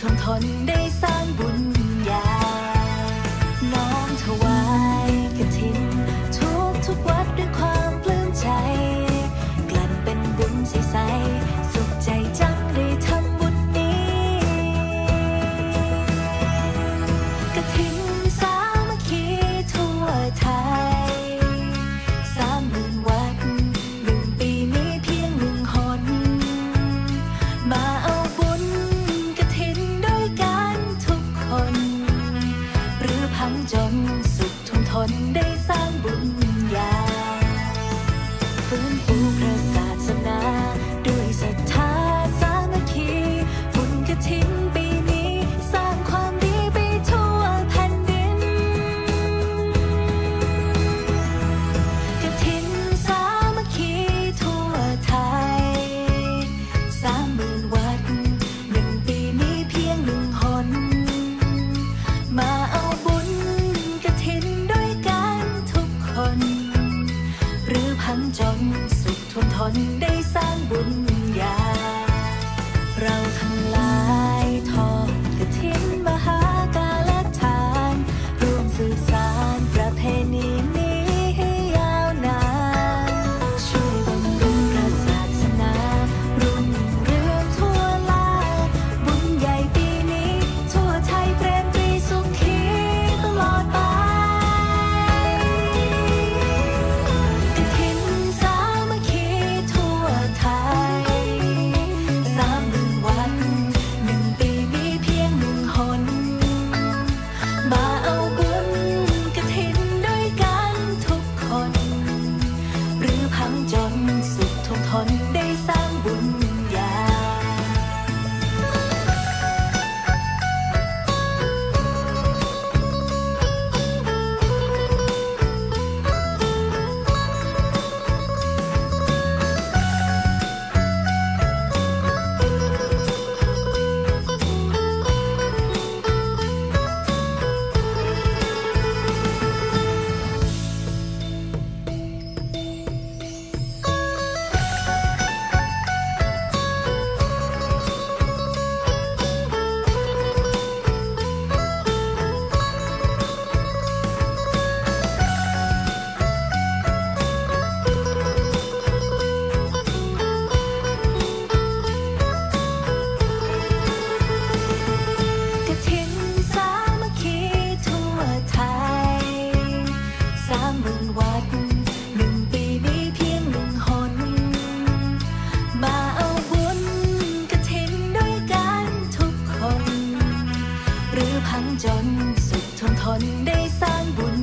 ท่วมทนได้สร้างบุญ จน สุขทนทนได้สร้างบุญ พังจนสุดทนทนได้สร้างบุญ